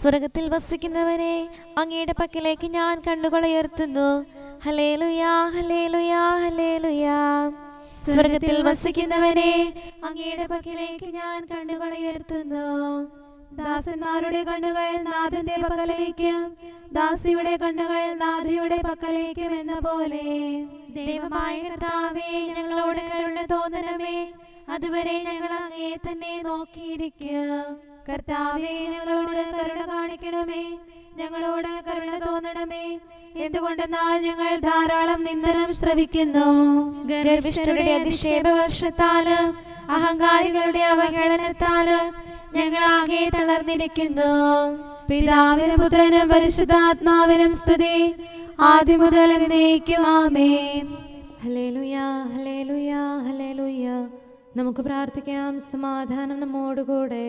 സ്വർഗത്തിൽ വസിക്കുന്നവനെ അങ്ങയുടെ പക്കലേക്ക് ഞാൻ കണ്ണുകൾ ഉയർത്തുന്നു. ഹലേലുയാ ഹലേലുയാ ഹലേലുയാ സ്വർഗത്തിൽ വസിക്കുന്നവനെ അങ്ങയുടെ പക്കലേക്ക് ഞാൻ കണ്ണുകളുയർത്തുന്നു ദാസന്മാരുടെ കണ്ണുകൾ നാഥന്റെ പക്കലേക്കും ദാസിയുടെ കണ്ണുകൾ നാഥയുടെ പക്കലേക്കും എന്ന പോലെ ദൈവമായ കർത്താവേ ഞങ്ങളോട് കരുണ തോന്നണമേ. അതുവരെ ഞങ്ങൾ അങ്ങയെ തന്നെ നോക്കിയിരിക്കും. കർത്താവേ ഞങ്ങളോട് കരുണ കാണിക്കണമേ. ഞങ്ങളോട് കരുണ തോന്നണമേ. എന്തുകൊണ്ടെന്നാൽ ഞങ്ങൾ ധാരാളം നിന്ദനം ശ്രവിക്കുന്നു. ഗർഭിഷ്ഠരുടെ അധിക്ഷേപ വർഷത്താൽ അഹങ്കാരികളുടെ അവഹേളനത്താൽ ഞങ്ങൾ ആകെ തളർന്നിരിക്കുന്നു. പിതാവിനും പുത്രനും പരിശുദ്ധാത്മാവിനും സ്തുതി. ആദ്യം മുതൽ എന്നേക്കും ആമേൻ. ഹലേലുയാ ഹലേലുയാ ഹലേലുയാ നമുക്ക് പ്രാർത്ഥിക്കാം സമാധാനം നമ്മോടുകൂടെ.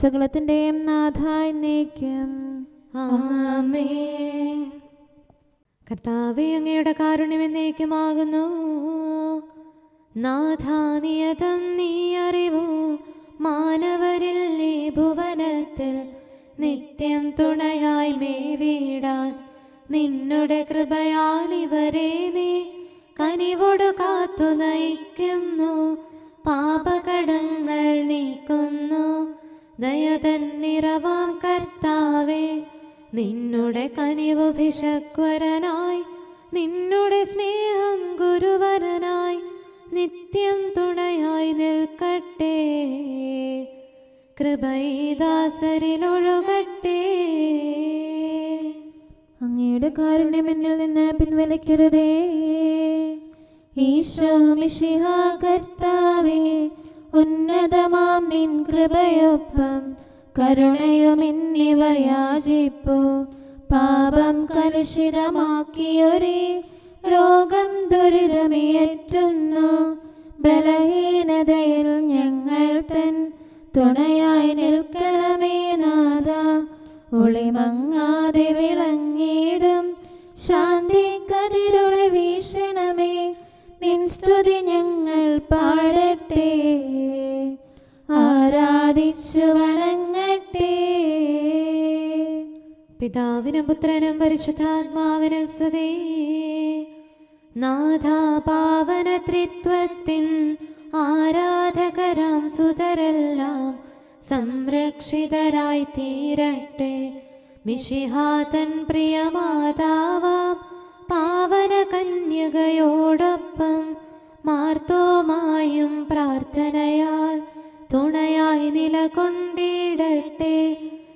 സകലത്തിന്റെയും നാഥായി നീക്കും ആമേ കർത്താവേ അങ്ങയുടെ കാരുണ്യം എന്നേക്കുമാകുന്നു. നാഥാനിയതം നീ അറിവു. മാനവരിൽ നീ ഭുവനത്തിൽ നിത്യം തുണയായി മേ വീടാൻ നിന്നുടെ കൃപയാൽ ഇവരെ നീ കനിവോട് കാത്തു നയിക്കുന്നു. പാപകടങ്ങൾ നീക്കുന്നു. ദയതൻ നിറവാം കർത്താവേ നിന്നുടെ കനിവ് ഭിഷക്വരനായി നിന്നുടെ സ്നേഹം ഗുരുവരനായി നിത്യം തുണയായി നിൽക്കട്ടെ. കൃപൈദാസരിലൊഴുകട്ടെ അങ്ങയുടെ കാരുണ്യം എന്നിൽ നിന്ന് പിൻവലിക്കരുതേ. ഈശോ മിഷിഹ ഉന്നതമാം നിൻ കൃപയൊപ്പം കരുണയും എന്നിവർ യാചിപ്പു. പാപം കലുഷിതമാക്കിയൊരേ രോഗം ദുരിതമേറ്റുന്നു. ബലഹീനതയിൽ ഞങ്ങൾ തൻ തുണയായി നിൽക്കണമേ നാഥ. ഒളിമങ്ങാതെ വിളങ്ങിയിടും ശാന്തി കതിരൊളി വീശണമേ നിൻ സ്തുതി ഞങ്ങൾ പാടട്ടെ. ആരാധിച്ചു വണങ്ങട്ടെ. പിതാവിനും പുത്രനും പരിശുദ്ധാത്മാവിനും സ്തുതി. നാഥാ പാവന ത്രിത്വത്തിൻ ആരാധകരാം സുതരെല്ലാം സംരക്ഷിതരായി തീരട്ടെ. മിഷിഹാതൻ പ്രിയമാതാവാം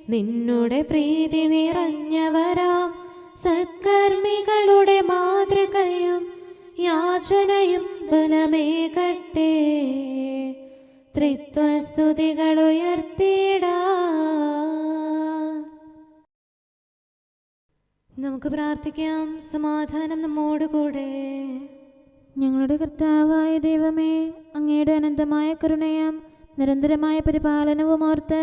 നിന്നുടെ പ്രീതി നിറഞ്ഞവരാം. സത്കർമ്മികളുടെ മാതൃകയും യാചനയും ബലമേകട്ടെ ത്രിത്വസ്തുതികൾ ഉയർത്തിടാ നമുക്ക് പ്രാർത്ഥിക്കാം. സമാധാനം നമ്മോടുകൂടെ. ഞങ്ങളുടെ കർത്താവായ ദൈവമേ അങ്ങയുടെ അനന്തമായ കരുണയും നിരന്തരമായ പരിപാലനവും ഓർത്ത്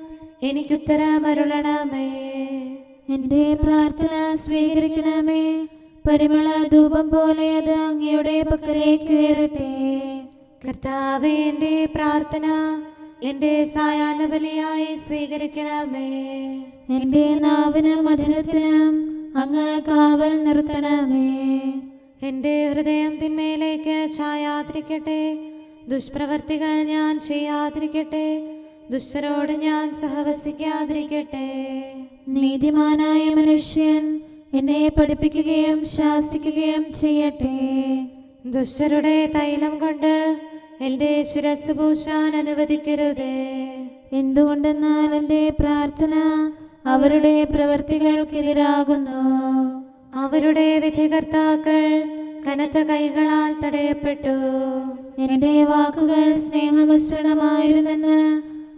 എനിക്കുത്തരമരുളണമേ. എന്റെ പ്രാർത്ഥന സ്വീകരിക്കണമേ. പരിമള ധൂപം പോലെ അത് അങ്ങയുടെ പക്കലേക്ക് ഉയരട്ടെ കർത്താവേ എന്റെ പ്രാർത്ഥന എന്റെ സായാഹ്ന ബലിയായി സ്വീകരിക്കണമേ. എന്റെ നാവിനും മധുരത്തിനും അങ്ങ് കാവൽ നിർത്തണമേ. എന്റെ ഹൃദയം തിന്മയിലേക്ക് ചായാതിരിക്കട്ടെ ദുഷ്പ്രവർത്തികൾ ഞാൻ ചെയ്യാതിരിക്കട്ടെ. ദുഷ്ടരോട് ഞാൻ സഹവസിക്കാതിരിക്കട്ടെ. നീതിമാനായ മനുഷ്യൻ എന്നെ പഠിപ്പിക്കുകയും ശാസിക്കുകയും ചെയ്യട്ടെ. ദുഷ്ടരുടെ തൈലം കൊണ്ട് എന്റെ ശിരസ് പൂശാൻ അനുവദിക്കരുതേ. എന്തുകൊണ്ടെന്നാൽ എന്റെ പ്രാർത്ഥന അവരുടെ പ്രവൃത്തികൾക്കെതിരാകുന്നു അവരുടെ വിധികർത്താക്കൾ കനത്ത കൈകളാൽ തടയപ്പെട്ടു. എന്റെ വാക്കുകൾ സ്നേഹമിശ്രണമായിരുന്നെന്ന്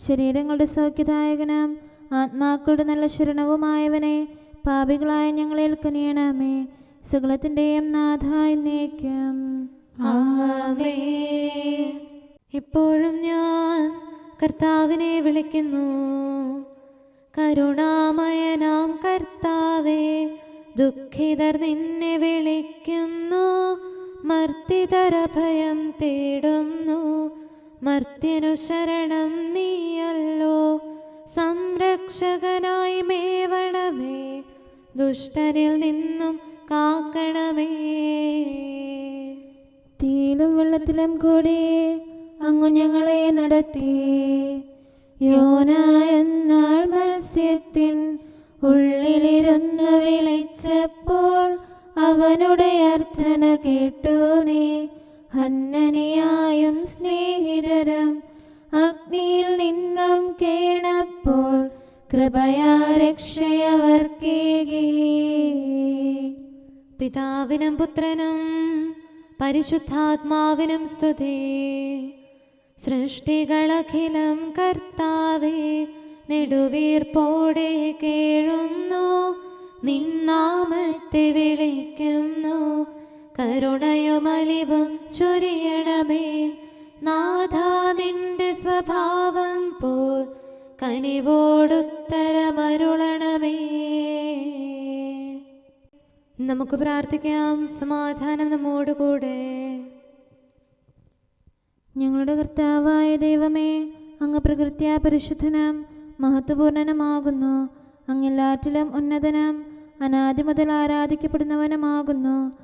ശരീരങ്ങളുടെ സൗഖ്യദായകനും ആത്മാക്കളുടെ നല്ല ശരണവുമായവനെ പാപികളായ ഞങ്ങളെ കനിയണമേ സകലത്തിന്റെയും നാഥായി നീക്കം ഇപ്പോഴും ഞാൻ കർത്താവിനെ വിളിക്കുന്നു. കരുണാമയനാം കർത്താവേ ദുഃഖിതർ നിന്നെ വിളിക്കുന്നു മർത്തിതരഭയം തേടുന്നു. മർത്യനു ശരണം നീയല്ലോ. സംരക്ഷകനായി മേവണമേ. ദുഷ്ടനിൽ നിന്നും കാക്കണമേ. തീയിലും വെള്ളത്തിലും കൂടി അങ്ങു ഞങ്ങളെ നടത്തി. യോന എന്നാൾ മത്സ്യത്തിൻ ഉള്ളിലിരുന്ന് വിളിച്ചപ്പോൾ അവനുടെ അർത്ഥന കേട്ടു നീ. ഹന്നനിയായും സ്നേഹിതരം അഗ്നിയിൽ നിന്നും കേണപ്പോൾ കൃപയാ രക്ഷയവർക്കേകി. പിതാവിനും പുത്രനും പരിശുദ്ധാത്മാവിനും സ്തുതി. സൃഷ്ടികളഖിലം കർത്താവേ നെടുവീർപ്പോടെ കേഴുന്നു. നിന്നാമത്തെ വിളിക്കുന്നു. കരുണയുമലിവും ചൊരിയണമേ. നാഥാ നിന്റെ സ്വഭാവം പോൽ കനിവോടുത്തരമരുളണമേ. നമുക്ക് പ്രാർത്ഥിക്കാം. സമാധാനം നമ്മോടുകൂടെ. ഞങ്ങളുടെ കർത്താവായ ദൈവമേ അങ്ങ് പ്രകൃത്യ പരിശുദ്ധനം മഹത്വപൂർണനമാകുന്നു. അങ്ങെല്ലാറ്റിലും ഉന്നതനം അനാദി മുതൽ ആരാധിക്കപ്പെടുന്നവനുമാകുന്നു.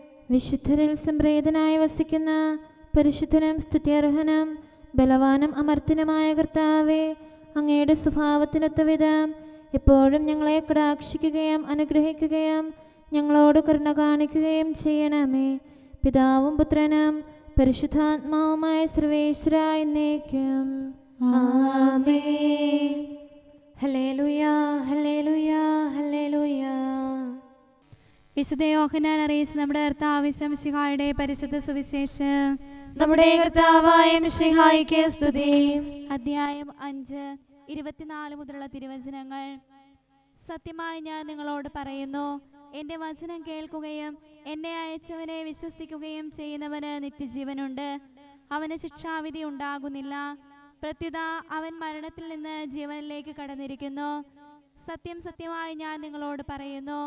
വിശുദ്ധരിൽ സംപ്രേതനായി വസിക്കുന്ന പരിശുദ്ധനും സ്തുത്യർഹനും ബലവാനും അമർത്തിനുമായ കർത്താവെ അങ്ങയുടെ സ്വഭാവത്തിനൊത്ത വിധം എപ്പോഴും ഞങ്ങളെ കടാക്ഷിക്കുകയും അനുഗ്രഹിക്കുകയും ഞങ്ങളോട് കരുണ കാണിക്കുകയും ചെയ്യണമേ. പിതാവും പുത്രനും പരിശുദ്ധാത്മാവുമായ സർവേശ്വര എന്നേക്കും. ആമേൻ. ഹല്ലേലൂയ ഹല്ലേലൂയ ഹല്ലേലൂയ. വിശുദ്ധ യോഹനാൻ അറിയിച്ച് നമ്മുടെ കർത്താവിശ്വംസിഹായുടെ പരിശുദ്ധ സുവിശേഷം. നമ്മുടെ കർത്താവായ മിശിഹായിക്ക് സ്തുതി. അധ്യായം അഞ്ച് ഇരുപത്തിനാല് മുതലുള്ള തിരുവചനങ്ങൾ. സത്യമായി ഞാൻ നിങ്ങളോട് പറയുന്നു എന്റെ വചനം കേൾക്കുകയും എന്നെ അയച്ചവനെ വിശ്വസിക്കുകയും ചെയ്യുന്നവന് നിത്യജീവനുണ്ട്. അവന് ശിക്ഷാവിധി ഉണ്ടാകുന്നില്ല. പ്രത്യുത അവൻ മരണത്തിൽ നിന്ന് ജീവനിലേക്ക് കടന്നിരിക്കുന്നു. സത്യം സത്യമായി ഞാൻ നിങ്ങളോട് പറയുന്നു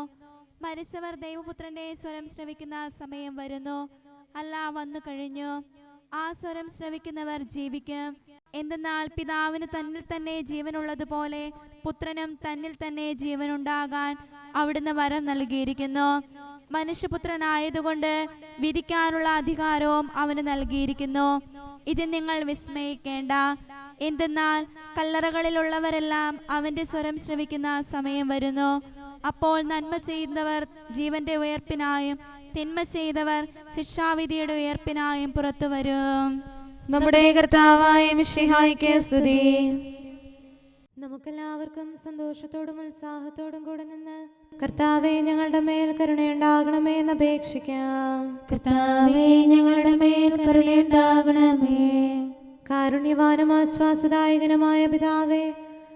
മരിച്ചവർ ദൈവപുത്രന്റെ സ്വരം ശ്രവിക്കുന്ന സമയം വരുന്നു. അല്ല വന്നു കഴിഞ്ഞു. ആ സ്വരം ശ്രവിക്കുന്നവർ ജീവിക്കും. എന്തെന്നാൽ പിതാവിന് തന്നിൽ തന്നെ ജീവനുള്ളതുപോലെ പുത്രനും തന്നിൽ തന്നെ ജീവനുണ്ടാകാൻ അവിടുന്ന് വരം നൽകിയിരിക്കുന്നു. മനുഷ്യപുത്രനായതുകൊണ്ട് വിധിക്കാനുള്ള അധികാരവും അവന് നൽകിയിരിക്കുന്നു. ഇത് നിങ്ങൾ വിസ്മയിക്കേണ്ട. എന്തെന്നാൽ കല്ലറകളിലുള്ളവരെല്ലാം അവന്റെ സ്വരം ശ്രവിക്കുന്ന സമയം വരുന്നു. അപ്പോൾ നന്മ ചെയ്യുന്നവർ ജീവന്റെ ഉയർപ്പിനായും തിന്മ ചെയ്തവർ ശിക്ഷാവിധിയുടെ ഉയർപ്പിനായും പുറത്തു വരും. നമ്മുടെ കർത്താവായ സ്തുതി. നമുക്കെല്ലാവർക്കും സന്തോഷത്തോടും ഉത്സാഹത്തോടും കൂടെ നിന്ന് കർത്താവെ ഞങ്ങളുടെ മേൽ കരുണയുണ്ടാകണമേ എന്ന് അപേക്ഷിക്കാം. കർത്താവേ ഞങ്ങളുടെ മേൽ കരുണയുണ്ടാകണമേ. കാരുണ്യവാനും ആശ്വാസദായകനുമായ പിതാവേ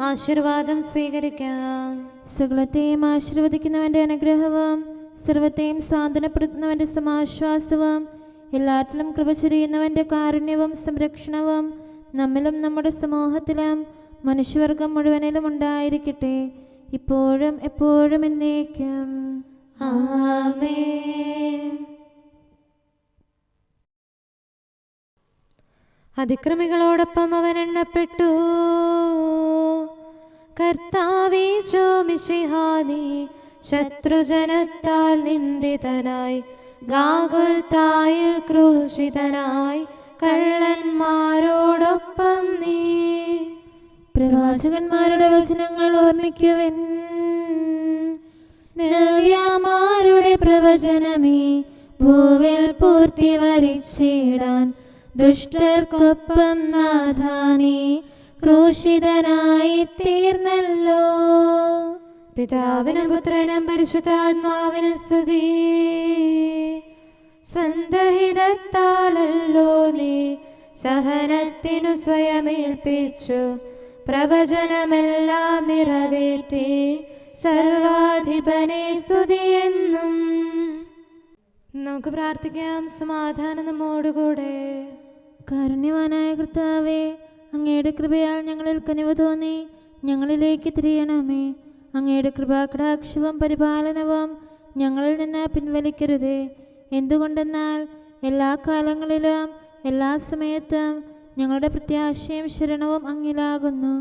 ആശീർവാദം സ്വീകരിക്കാം. സകലത്തെയും ആശീർവദിക്കുന്നവന്റെ അനുഗ്രഹവും സർവത്തെയും സാന്ത്വനപ്പെടുത്തുന്നവന്റെ സമാശ്വാസവും എല്ലാറ്റിലും കൃപ ചൊരിയുന്നവന്റെ കാരുണ്യവും സംരക്ഷണവും നമ്മിലും നമ്മുടെ സമൂഹത്തിലും മനുഷ്യവർഗം മുഴുവനിലും ഉണ്ടായിരിക്കട്ടെ. ഇപ്പോഴും എപ്പോഴും എന്നേക്കും. അതിക്രമികളോടൊപ്പം അവൻ എണ്ണപ്പെട്ടു. കർത്താവേ ശോമിഷിഹാനി ശത്രുജനത്താൽ നിന്ദിതനായി ഗാകുൽത്തായിൽ ക്രൂശിതനായി കള്ളന്മാരോടൊപ്പം നീ. പ്രവാചകന്മാരുടെ വചനങ്ങൾ ഓർമ്മിക്കുവൻ. നവ്യാമാരുടെ പ്രവചനമേ ഭൂവിൽ പൂർത്തി വരിച്ചിടാൻ ദുഷ്ടർക്കൊപ്പം നാഥാനേ. ക്രൂശിതനായി തീർന്നല്ലോ പിതാവിനും പുത്രനും പരിശുദ്ധാത്മാവിനും സ്തുതി. സ്വന്തഹിതത്താലല്ലോ നീ സഹനത്തിനു സ്വയമേൽപ്പിച്ചു. പ്രവചനമെല്ലാം നിറവേറ്റി സർവാധിപനെ സ്തുതിയെന്നും നമുക്ക് പ്രാർത്ഥിക്കാം. സമാധാനം നമ്മോടുകൂടെ. കാരുണ്യവാനായ കർത്താവേ അങ്ങയുടെ കൃപയാൽ ഞങ്ങളിൽ കനിവ് തോന്നി ഞങ്ങളിലേക്ക് തിരിയണമേ. അങ്ങയുടെ കൃപാകടാക്ഷവും പരിപാലനവും ഞങ്ങളിൽ നിന്ന് പിൻവലിക്കരുത്. എന്തുകൊണ്ടെന്നാൽ എല്ലാ കാലങ്ങളിലും എല്ലാ സമയത്തും ഞങ്ങളുടെ പ്രത്യാശയും ശരണവും അങ്ങിലാകുന്നു.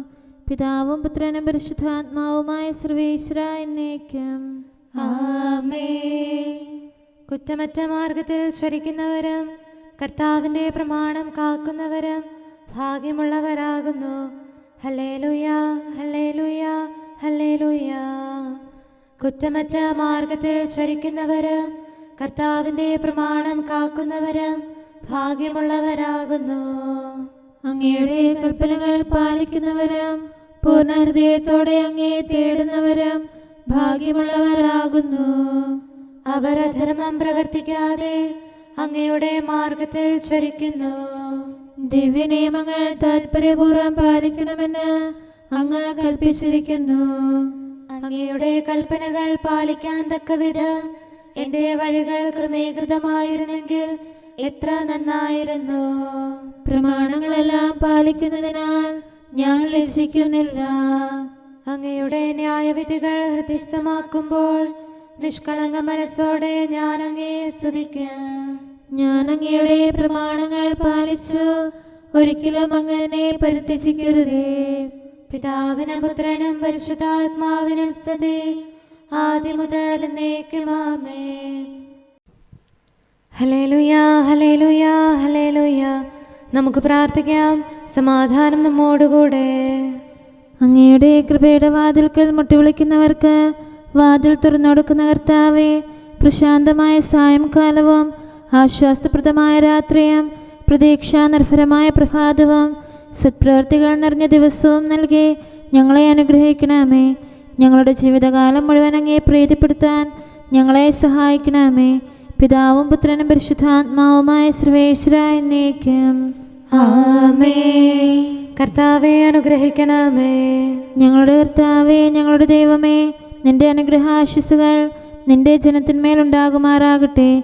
പിതാവും പുത്രനും പരിശുദ്ധാത്മാവുമായ സർവേശ്വര എന്നേക്കും. കുറ്റമറ്റ മാർഗത്തിൽ ചരിക്കുന്നവരും കർത്താവിന്റെ പ്രമാണം കാക്കുന്നവരും ഭാഗ്യമുള്ളവരാകുന്നു. കുറ്റമറ്റ മാർഗത്തിൽ ചരിക്കുന്നവര് കർത്താവിന്റെ പ്രമാണം കാക്കുന്നവര് ഭാഗ്യമുള്ളവരാകുന്നു. അങ്ങയുടെ കൽപ്പനകൾ പാലിക്കുന്നവരും പൂർണ ഹൃദയത്തോടെ അങ്ങയെ തേടുന്നവരും ഭാഗ്യമുള്ളവരാകുന്നു. അവർ അധർമ്മം പ്രവർത്തിക്കാതെ അങ്ങയുടെ മാർഗത്തിൽ ചരിക്കുന്നു. ദിവ്യനിയമങ്ങൾ താൽപര്യപൂർവം പാലിക്കണമെന്ന് അങ്ങ് കൽപ്പിച്ചിരിക്കുന്നു. അങ്ങയുടെ കൽപ്പനകൾ പാലിക്കാൻ തക്കവിധം എന്റെ വഴികൾ ക്രമീകൃതമായിരുന്നെങ്കിൽ എത്ര നന്നായിരുന്നു. പ്രമാണങ്ങളെല്ലാം പാലിക്കുന്നതിനാൽ ഞാൻ ലക്ഷിക്കുന്നില്ല അങ്ങയുടെ ന്യായവിധികൾ ഹൃദയസ്ഥമാക്കുമ്പോൾ നിഷ്കളങ്ക മനസ്സോടെ ഞാൻ അങ്ങേ സ്തുതിക്കാം. ഞാൻ അങ്ങയുടെ പ്രമാണങ്ങൾ പാലിച്ചു. ഒരിക്കലും അങ്ങനെ പരിത്യജിക്കരുതേ. പിതാവിനും പുത്രനും പരിശുദ്ധാത്മാവിനും സ്തുതി ആദ്യം മുതൽ എന്നേക്കുമാമേ ഹലേലുയ ഹലേലുയ ഹലേലുയ നമുക്ക് പ്രാർത്ഥിക്കാം. സമാധാനം നമ്മോടുകൂടെ. അങ്ങയുടെ കൃപയുടെ വാതിൽക്കൽ മുട്ടി വിളിക്കുന്നവർക്ക് വാതിൽ തുറന്നു തുറന്നുകൊടുക്കുന്ന കർത്താവെ പ്രശാന്തമായ സായംകാലവും ആശ്വാസപ്രദമായ രാത്രിയും പ്രതീക്ഷാനിർഭരമായ പ്രഭാതവും സത്പ്രവർത്തികൾ നിറഞ്ഞ ദിവസവും നൽകി ഞങ്ങളെ അനുഗ്രഹിക്കണമേ. ഞങ്ങളുടെ ജീവിതകാലം മുഴുവൻ അങ്ങേ പ്രീതിപ്പെടുത്താൻ ഞങ്ങളെ സഹായിക്കണമേ. പിതാവും പുത്രനും പരിശുദ്ധാത്മാവുമായ സർവേശ്വര എന്നേക്കും. ആമേ. കർത്താവെ അനുഗ്രഹിക്കണമേ. ഞങ്ങളുടെ കർത്താവേ ഞങ്ങളുടെ ദൈവമേ നിന്റെ അനുഗ്രഹാശിസുകൾ നിന്റെ ജനത്തിന്മേലുണ്ടാകുമാറാകട്ടെ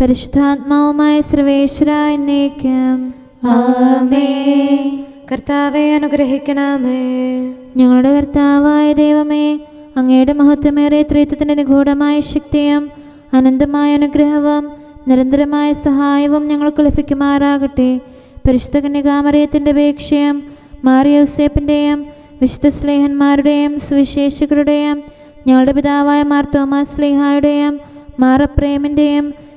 പരിശുദ്ധാത്മാവുമായ സർവേശ്വര എന്നേക്കും. കർത്താവെ അനുഗ്രഹിക്കണമേ. ഞങ്ങളുടെ കർത്താവായ ദൈവമേ അങ്ങയുടെ മഹത്വമേറെ ത്രിത്വത്തിന്റെ നിഗൂഢമായ ശക്തിയും അനന്തമായ അനുഗ്രഹവും നിരന്തരമായ സഹായവും ഞങ്ങൾക്ക് ലഭിക്കുമാറാകട്ടെ. പരിശുദ്ധ കന്യകാമറിയത്തിന്റെ അപേക്ഷയും മാറിയോസേപ്പിന്റെയും വിശുദ്ധ സ്ലേഹന്മാരുടെയും സുവിശേഷകരുടെയും ഞങ്ങളുടെ പിതാവായ മാർത്തോമാ സ്ലേഹായുടെയും മാറപ്രേമിന്റെയും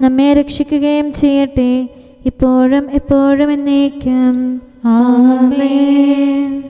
നമ്മെ രക്ഷിക്കുകയും ചെയ്യട്ടെ. ഇപ്പോഴും എപ്പോഴും എന്നേക്കും. ആമേൻ.